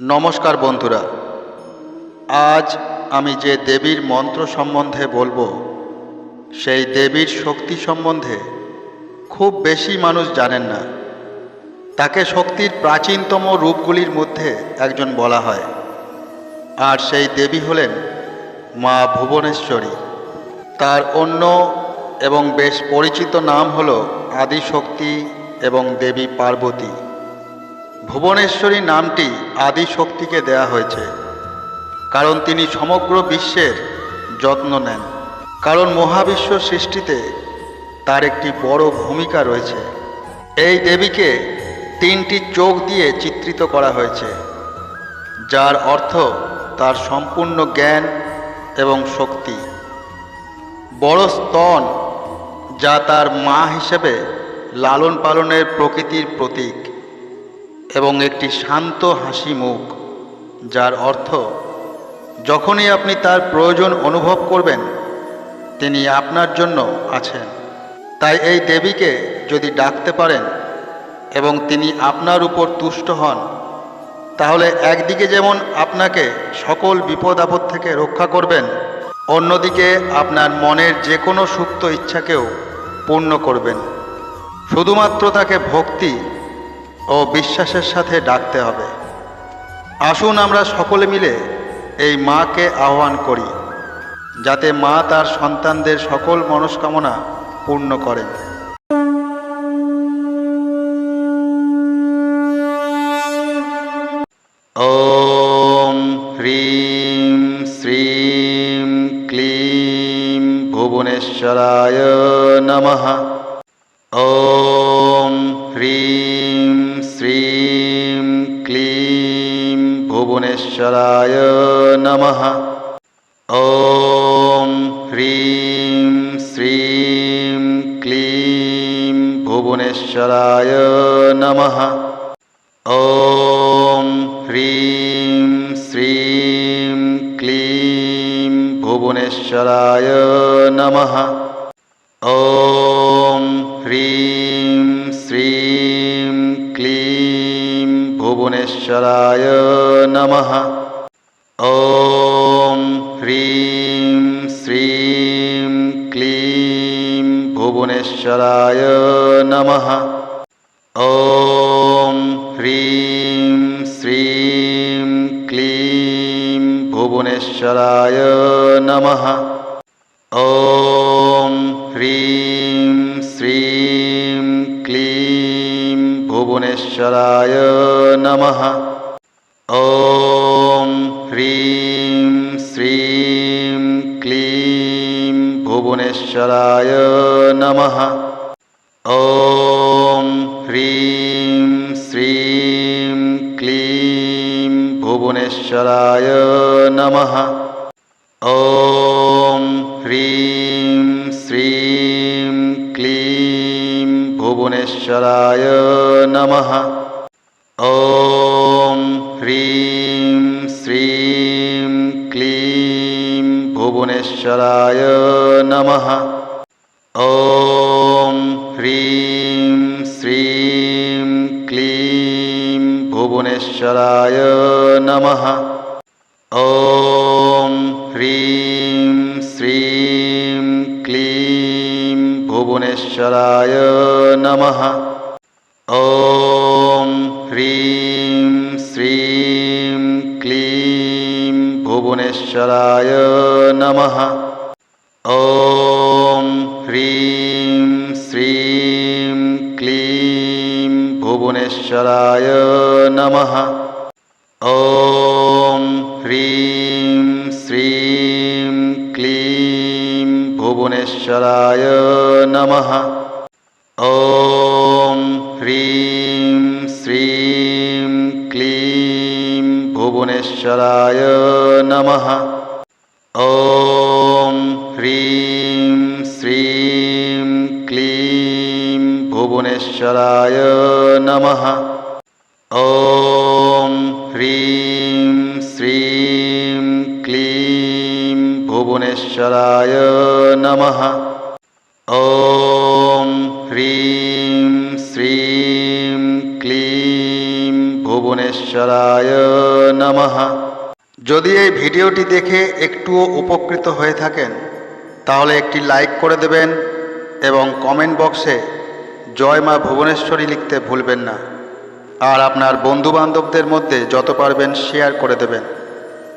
নমস্কার বন্ধুরা। আজ আমি যে দেবীর মন্ত্র সম্বন্ধে বলব, সেই দেবীর শক্তি সম্বন্ধে খুব বেশি মানুষ জানেন না। তাকে শক্তির প্রাচীনতম রূপগুলির মধ্যে একজন বলা হয়। আর সেই দেবী হলেন মা ভুবনেশ্বরী। তার অন্য এবং বেশ পরিচিত নাম হল আদিশক্তি এবং দেবী পার্বতী। ভুবনেশ্বরী নামটি আদি শক্তিকে দেয়া হয়েছে, কারণ তিনি সমগ্র বিশ্বের যত্ন নেন। কারণ মহাবিশ্ব সৃষ্টিতে তার একটি বড় ভূমিকা রয়েছে। এই দেবীকে তিনটি চোখ দিয়ে চিত্রিত করা হয়েছে, যার অর্থ তার সম্পূর্ণ জ্ঞান এবং শক্তি। বড় স্তন যা তার মা হিসেবে লালন পালনের প্রকৃতির প্রতীক। এবং একটি শান্ত হাসি মুখ, যার অর্থ, যখনই আপনি তার প্রয়োজন অনুভব করবেন, তিনি আপনার জন্য আছেন। তাই এই দেবীকে যদি ডাকতে পারেন এবং তিনি আপনার উপর তুষ্ট হন, তাহলে একদিকে যেমন আপনাকে সকল বিপদ আপদ থেকে রক্ষা করবেন, অন্যদিকে আপনার মনের যে কোনো সুপ্ত ইচ্ছাকেও পূর্ণ করবেন। শুধুমাত্র তাকে ভক্তি ও বিশ্বাসের সাথে ডাকতে হবে। আসুন আমরা সকলে মিলে এই মাকে আহ্বান করি, যাতে মা তার সন্তানদের সকল মনস্কামনা পূর্ণ করেন। ওম হ্রিম শ্রীম ক্লিম ভুবনেশ্বরায় নমঃ। भुवनेश्वराय नमः। ॐ ह्रीं श्रीं क्लीं भुवनेश्वराय नमः। ॐ ह्रीं श्रीं क्लीं भुवनेश्वराय नमः। ॐ ह्रीं भुवनेश्वराय नमः। ॐ ह्रीं श्रीं क्लीं भुवनेश्वराय नमः। ॐ ह्रीं श्रीं क्लीं भुवनेश्वराय नमः। ॐ भुवनेश्वराय नमः ॐ ह्रीं श्रीं क्लीं भुवनेश्वराय नमः ॐ ह्रीं श्रीं क्लीं भुवनेश्वराय नमः ॐ ह्रीं भुवनेश्वराय नमः। ॐ ह्रीं श्रीं क्लीं भुवनेश्वराय नमः। ॐ ह्रीं श्रीं क्लीं भुवनेश्वराय नमः। ॐ ह्रीं भुवनेश्वराय नमः। ॐ ह्रीं श्रीं क्लीं भुवनेश्वराय नमः। ॐ ह्रीं श्रीं क्लीं भुवनेश्वराय नमः। ॐ ह्रीं भुवनेश्वराय नमः। ॐ ह्रीं श्रीं क्लीं भुवनेश्वराय नमः। ॐ ह्रीं श्रीं क्लीं भुवनेश्वराय नमः। ॐ ह्रीं श्रीं क्लीं भुवनेश्वराय नमः ॐ ह्रीं श्रीं क्लीं ভুবনেশ্বরায় ভুবনেশ্বরায় নমঃ যদি এই ভিডিওটি দেখে একটুও উপকৃত হয়ে থাকেন তাহলে একটি লাইক করে দেবেন এবং কমেন্ট বক্সে জয় মা ভুবনেশ্বরী লিখতে ভুলবেন না আর আপনার বন্ধু বান্ধবদের মধ্যে যত পারবেন শেয়ার করে দেবেন